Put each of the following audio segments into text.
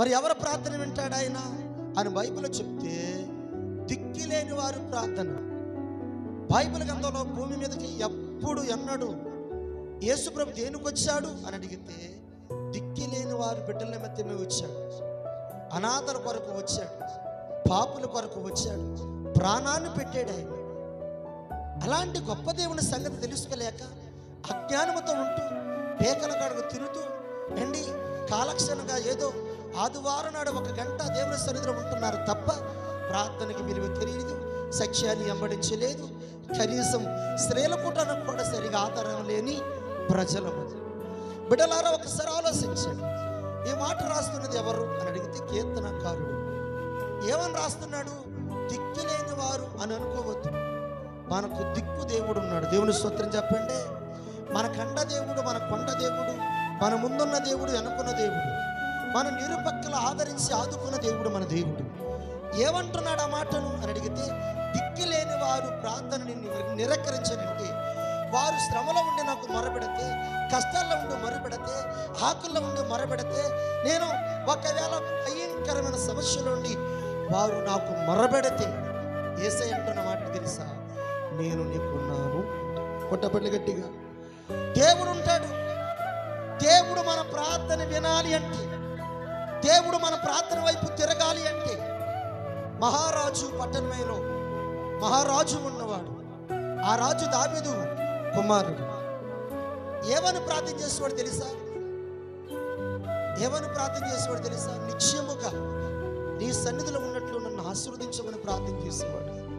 మరి ఎవరు ప్రార్థన వింటాడు ఆయన? అని బైబిల్ చెప్తే దిక్కి లేని వారు ప్రార్థన. బైబిల్ గ్రంథంలో భూమి మీదకి ఎప్పుడు ఎన్నడు యేసుప్రభు దేనికి వచ్చాడు అని అడిగితే దిక్కి లేని వారు బిడ్డల నిమిత్తమే వచ్చాడు అనాథల కొరకు వచ్చాడు. పాపుల కొరకు వచ్చాడు. ప్రాణాన్ని పెట్టాడు ఆయన. అలాంటి గొప్ప దేవుని సంగతి తెలుసుకోలేక అజ్ఞానముతో ఉంటూ పేకల కడుగు తిరుగుతూ ఎండి కాలక్షణంగా ఏదో ఆదివారం నాడు ఒక గంట దేవుని సన్నిధిలో ఉంటున్నారు తప్ప ప్రార్థనకి విలువ తెలియదు సత్యాన్ని వెంబడించలేదు. కనీసం స్త్రీల కూటానికి కూడా సరిగా ఆధారం లేని ప్రజల. బిడ్డలారా ఒకసారి ఆలోచించండి. ఈ మాట రాస్తున్నది ఎవరు అని అడిగితే కీర్తనకారుడు. ఏమని రాస్తున్నాడు? దిక్కు లేని వారు అని అనుకోవద్దు. మనకు దిక్కు దేవుడు ఉన్నాడు. దేవుని స్తోత్రం చెప్పండి. మన కండ దేవుడు మన కొండ దేవుడు మన ముందున్న దేవుడు వెనుకున్న దేవుడు. మన నిరుపక్కల ఆదరించి ఆదుకున్న దేవుడు మన దేవుడు. ఏమంటున్నాడు ఆ మాటను అని అడిగితే దిక్కులేని వారు ప్రార్థనని నిర- వారు శ్రమలో ఉండి నాకు మొరపెడితే కష్టాల్లో ఉండి మొరపెడితే ఆకుల్లో ఉండి మొరపెడితే నేను ఒకవేళ భయంకరమైన సమస్యలో ఉండి వారు నాకు మొరబెడితే ఏసై అంటున్న మాట తెలుసా? నేను నీకున్నాను. పుట్టపల్లి గట్టిగా. దేవుడు ఉంటాడు. దేవుడు మన ప్రార్థన వినాలి అంటే దేవుడు మన ప్రార్థన వైపు తిరగాలి అంటే మహారాజు పట్టణమేలో మహారాజు ఉన్నవాడు. ఆ రాజు దావిదు కుమారుడు. ఏమని ప్రార్థన చేసేవాడు తెలుసా? ఏమని ప్రార్థన చేసేవాడు తెలుసా? నిశ్చయముగా నీ సన్నిధిలో ఉన్నట్లు నన్ను ఆశీర్వదించమని ప్రార్థన చేసేవాడు.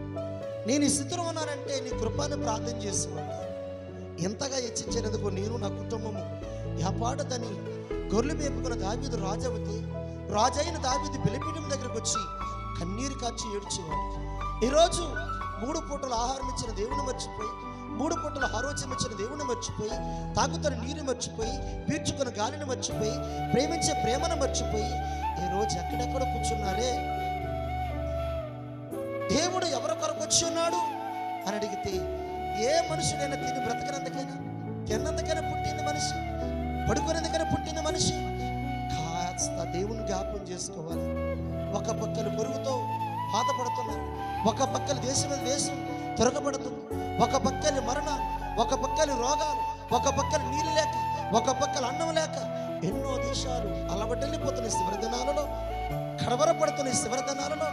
నేను ఈ స్థితిలో ఉన్నానంటే నీ కృపాన్ని ప్రార్థన చేసేవాడు. ఎంతగా హెచ్చించినందుకు నేను నా కుటుంబము యాపాడదని గొర్రెలు మేపుకున్న దావీదు రాజవతి రాజైన దావీదు బలిపీఠం దగ్గరకు వచ్చి కన్నీరు కాచి ఏడ్చేవాడు ఈరోజు మూడు పూటల ఆహారం ఇచ్చిన దేవుని మర్చిపోయి మూడు పూటల ఆరోచన ఇచ్చిన దేవుని మర్చిపోయి తాగుతున్న నీరు మర్చిపోయి పీర్చుకున్న గాలిని మర్చిపోయి ప్రేమించే ప్రేమను మర్చిపోయి ఈ రోజు ఎక్కడెక్కడ కూర్చున్నారే? దేవుడు ఎవరి కొరకు వచ్చి ఉన్నాడు? అని అడిగితే ఏ మనుషుడైనా తిని బ్రతకనందుకైనా? తిన్నందుకైనా పుట్టింది మనిషి. పడుకునే దగ్గర పుట్టిన మనిషి కాస్త దేవుని జ్ఞాపం చేసుకోవాలి. ఒక పక్కలు పొరుగుతో బాధపడుతున్నారు ఒక పక్కల దేశం మీద దేశం తిరగబడుతుంది ఒక పక్కలి మరణ ఒక పక్కలి రోగాలు ఒక పక్కల నీళ్ళు లేక ఒక పక్కల అన్నం లేక ఎన్నో దేశాలు అలవటెళ్ళిపోతున్న శివరదనాలలో కడవరపడుతున్న శివరదనాలలో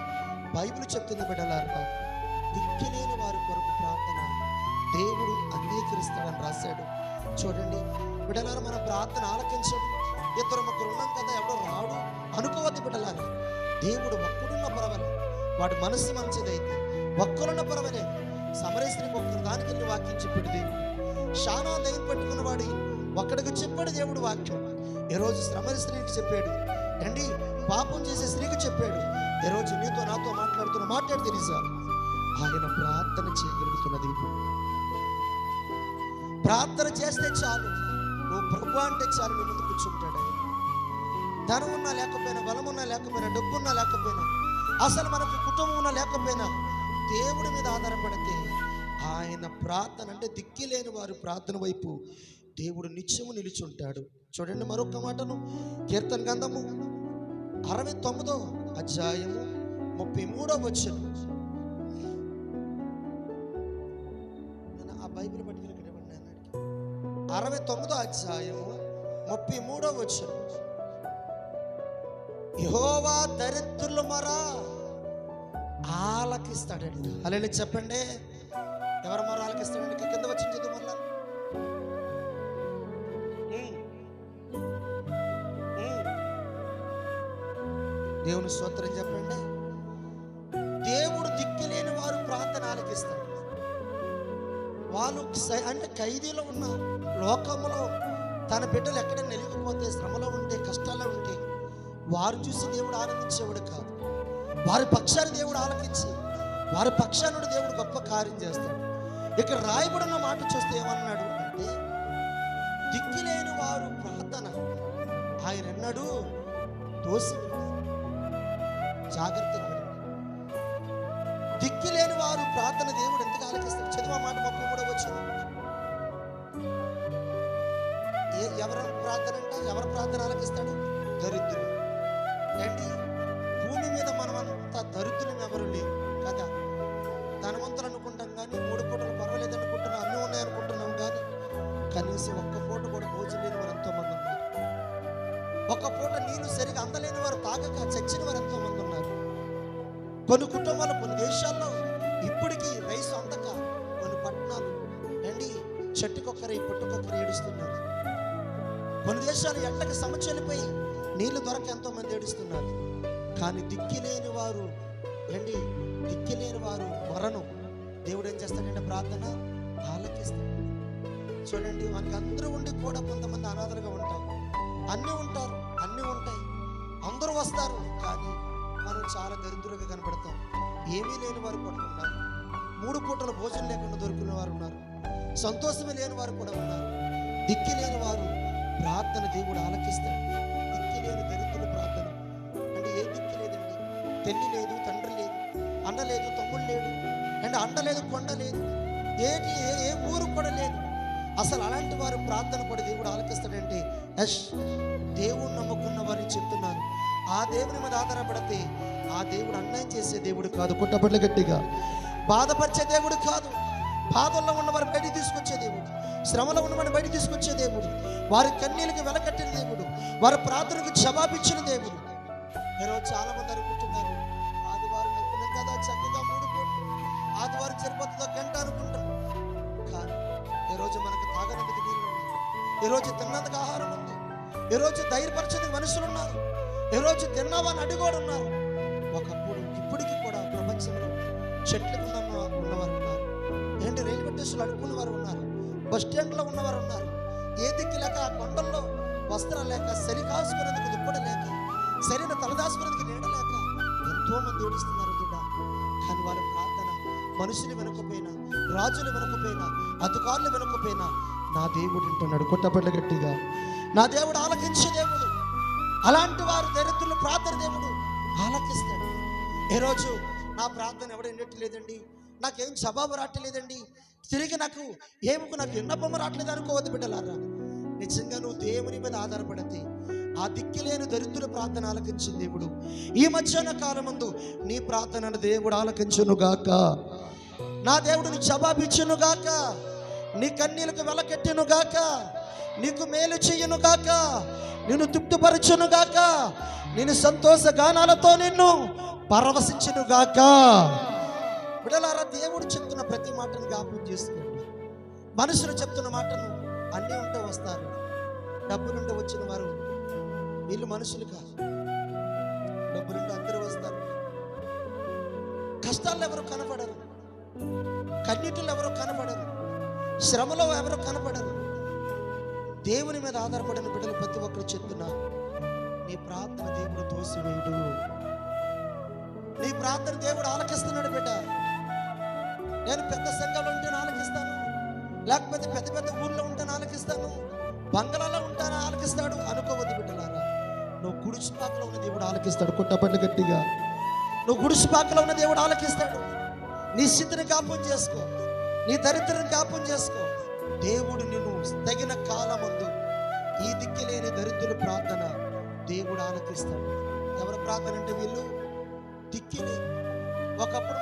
బైబిల్ చెప్తుంది బిడ్డలారా దిక్కులేని వారి కొరకు ప్రార్థన దేవుడు అంగీకరిస్తాడని రాశాడు. చూడండి. బిడ్డలారా మన ప్రార్థన ఆలకించడు ఇద్దరు ముగ్గురు ఉన్నాం కదా ఎవడో రాడు అనుకోవద్దు బిడ్డలారా. దేవుడు ఒక్కడున్న పర్వాలేదు వాడి మనసు మంచిదైతే ఒక్కరున్న పర్వాలేదు సమరేశ్వరికి ఒక్కరు దానికి వెళ్ళి వాక్యం చెప్పాడు దేవుడు. షానా దయ్యం పట్టుకున్న వాడి ఒక్కడికి చెప్పాడు దేవుడు వాక్యం. ఈరోజు శ్రమల స్త్రీకి చెప్పాడు. రండి పాపం చేసే స్త్రీకి చెప్పాడు. ఈరోజు నీతో నాతో మాట్లాడుతున్న మాట్లాడి తెలుసా ఆయన ప్రార్థన చేయగలుగుతున్నది. దేవుడు ప్రార్థన చేస్తే చాలు. నువ్వు ప్రభు అంటే చాలు నీ ముందు కూర్చుంటాడు. ధనం ఉన్నా లేకపోయినా బలం ఉన్నా లేకపోయినా డబ్బు ఉన్నా లేకపోయినా అసలు మనకు కుటుంబం ఉన్నా లేకపోయినా దేవుడి మీద ఆధారపడితే ఆయన ప్రార్థన అంటే దిక్కి లేని వారు ప్రార్థన వైపు దేవుడు నిత్యము నిలిచుంటాడు. చూడండి మరొక మాటను కీర్తన గంధము అరవై తొమ్మిదో అధ్యాయము ముప్పై మూడో వచ్చను ఆ బైబిల్ పట్టుకుని అరవై తొమ్మిదో అధ్యాయము ముప్పై మూడో వచ్చిన యహోవా దరిద్రులు మరా ఆలకిస్తాడండి అలా చెప్పండి. ఎవరు మరో ఆలకిస్తాడండి? కింద వచ్చి చదువు మరలా దేవుని స్తోత్రం చెప్పండి. అంటే ఖైదీలో ఉన్న లోకంలో తన బిడ్డలు ఎక్కడ నిలిగిపోతే శ్రమలో ఉంటే కష్టాల్లో ఉంటే వారు చూసి దేవుడు ఆనందించేవాడు కాదు. వారి పక్షాన్ని దేవుడు ఆలకించి వారి పక్షానుడు దేవుడు గొప్ప కార్యం చేస్తాడు. ఇక్కడ రాయబడిన మాట చూస్తే ఏమన్నాడు అంటే దిక్కులేని వారు ప్రార్థన ఆయన అన్నాడు దోసి జాగ్రత్త వినండి. ప్రార్థన దేవుడు ఎందుకు ఆలకిస్తాడు? చదివ మాట ముప్పై కూడా వచ్చింది ఎవరు ప్రార్థన అంటే ఎవరు ప్రార్థన ఆలకిస్తాడు? దరిద్రుడు. ఏంటి? భూమి మీద మనమంతా దరిద్రులం ఎవరు లేవు కదా? ధనవంతులు అనుకుంటాం కానీ మూడు పూటలు పర్వాలేదు అనుకుంటున్నాం అన్నీ ఉన్నాయనుకుంటున్నాం కానీ కనీసం ఒక్క పూట కూడా భోజనం లేని వారు ఎంతో మంది ఉన్నారు. ఒక్క పూట నీళ్ళు సరిగా అందలేని వారు తాగక చచ్చిన వారు ఎంతో మంది ఉన్నారు. కొన్ని కుటుంబాలు కొన్ని దేశాల్లో ఇప్పటికీ రైస్ అందక కొన్ని పట్టణాలు రండి చెట్టుకొక్కరి పుట్టుకొక్కరు ఏడుస్తున్నారు. కొన్ని దేశాలు ఎండకి సమచెల్లిపోయి నీళ్ళు దొరక ఎంతో మంది ఏడుస్తున్నారు. కానీ దిక్కిలేని వారు రండి దిక్కిలేని వారు మరణం. దేవుడు ఏం చేస్తాడంటే ప్రార్థన ఆలకిస్తాడు. చూడండి మనకి అందరూ ఉండి కూడా కొంతమంది అనాథలుగా ఉంటారు. అన్నీ ఉంటారు అన్నీ ఉంటాయి. అందరూ వస్తారు కానీ మనం చాలా దరిద్రులుగా కనపడతాం. ఏమీ లేని వారు కూడా ఉన్నారు. మూడు పూటల భోజనం లేకుండా దొరికిన వారు ఉన్నారు. సంతోషమే లేని వారు కూడా ఉన్నారు. దిక్కి లేని వారు ప్రార్థన దేవుడు ఆలకిస్తాడు. దిక్కి లేని దరిద్రుల ప్రార్థన. అంటే ఏ దిక్కి లేదండి? తల్లి లేదు తండ్రి లేదు అన్న లేదు తమ్ముడు లేడు. అండ్ అండ లేదు కొండ లేదు. ఏటి ఏ ఏ ఊరు కూడా లేదు. అసలు అలాంటి వారు ప్రార్థన కూడా దేవుడు ఆలకిస్తాడంటే యష్ దేవుడు నమ్ముకున్న వారిని చెప్తున్నాను ఆ దేవుని మీద ఆధారపడితే ఆ దేవుడు అన్యాయం చేసే దేవుడు కాదు కుట్టబడ్ల గట్టిగా. బాధపరిచే దేవుడు కాదు. బాధల్లో ఉన్నవారు బయటికి తీసుకొచ్చే దేవుడు. శ్రమలో ఉన్నవారిని బయటికి తీసుకొచ్చే దేవుడు. వారి కన్నీళ్ళకి వెలకట్టిన దేవుడు. వారి ప్రార్థనకు జవాబిచ్చిన దేవుడు. ఈరోజు చాలా మంది అనుకుంటున్నారు. ఆదివారం వెళ్తున్నాం కదా చక్కగా మూడు కోట్లు ఆదివారం సరిపోతుందో గంట అనుకుంటాం. కానీ ఈరోజు మనకు తాగనందుకు నీళ్ళు ఉన్నాయి ఈరోజు తిన్నందుకు ఆహారం ఉంది. ఈరోజు ధైర్యపరచేందుకు మనుషులు ఉన్నారు. ఈరోజు తిన్నావని అడిగోడు ఉన్నారు ఒకప్పుడు ఇప్పటికీ కూడా ప్రపంచంలో చెట్ల కింద ఉన్నవారు ఉన్నారు. ఏంటి రైల్వే స్టేషన్లో అడుక్కున్న వారు ఉన్నారు? బస్ స్టాండ్లో ఉన్నవారు ఉన్నారు. ఏ దిక్కు లేక ఆ కొండల్లో వస్త్రాలు లేక సరి కాసుకునేందుకు దుప్పటి లేక సరైన తలదాసుకునేందుకు నీడ లేక ఎంతో మంది ఏడుస్తున్నారు దుడ్డ కానీ వారి ప్రార్థన మనుషులు వెనకపోయినా రాజులు వెనకపోయినా అధికారులు వెనకపోయినా నా దేవుడు వింటున్నాడు కొట్టబడ్డ గట్టిగా. నా దేవుడు ఆలకించే దేవుడు. అలాంటి వారు దరిద్రులు ప్రార్థన దేవుడు ఆలకిస్తాడు. ఈరోజు నా ప్రార్థన ఎవడు వినట్లేదండి? నాకేం జవాబు రావట్లేదండి. తిరిగి నాకు ఏముకు నాకు విన్నపము రావట్లేదు అనుకోవద్దు బిడ్డలారా. నిజంగా నువ్వు దేవుని మీద ఆధారపడితే ఆ దిక్కులేని దరిద్రుల ప్రార్థన ఆలకించిన దేవుడు. ఈ మధ్యాహ్న కాలమందు నీ ప్రార్థనను దేవుడు ఆలకించును గాక. నా దేవుడు నీ జవాబిచ్చును గాక. నీ కన్నీలకు వెలకెట్టును గాక. నీకు మేలు చెయ్యను గాక. నిన్ను తృప్తిపరచును గాక. నేను సంతోష గానాలతో నిన్ను పరవశించును గాక. బిడలారా దేవుడు చెప్తున్న ప్రతి మాటను జ్ఞాపకం చేసుకోండి. మనుషులు చెప్తున్న మాటను అన్నీ ఉంటే వస్తారు. డబ్బులుంటే వచ్చిన వారు వీళ్ళు మనుషులు కాదు. నుండి అందరూ వస్తారు. కష్టాల్లో ఎవరు కనపడరు కన్నీటిలో ఎవరు కనపడరు శ్రమలో ఎవరు కనపడరు దేవుని మీద ఆధారపడిన బిడ్డలు ప్రతి ఒక్కరు చెప్తున్నారు నీ ప్రార్థన దేవుడు తోసివేయడు. నీ ప్రార్థన దేవుడు ఆలకిస్తున్నాడు బిడ్డ. నేను పెద్ద సంఘంలో ఉంటే ఆలకిస్తాను. లేకపోతే పెద్ద పెద్ద ఊళ్ళో ఉంటే ఆలకిస్తాను. బంగళాలో ఉంటాను ఆలకిస్తాడు. అనుకోవద్దు బిడ్డలారా. నువ్వు గుడిసిపాకలో ఉన్న దేవుడు ఆలకిస్తాడు. కొట్టబడ్డ గట్టిగా. నువ్వు గుడిసిపాకలో ఉన్న దేవుడు ఆలకిస్తాడు. నీ స్థితిని జ్ఞాపం చేసుకో. నీ దరిద్రని జ్ఞాపం చేసుకో. దేవుడు నిన్ను తగిన కాలమందు ఈ దిక్కులేని దరిద్రుల ప్రార్థన దేవుడు ఆలకిస్తాడు. ఎవరి ప్రార్థన అంటే వీళ్ళు? దిక్కిలే. ఒకప్పుడు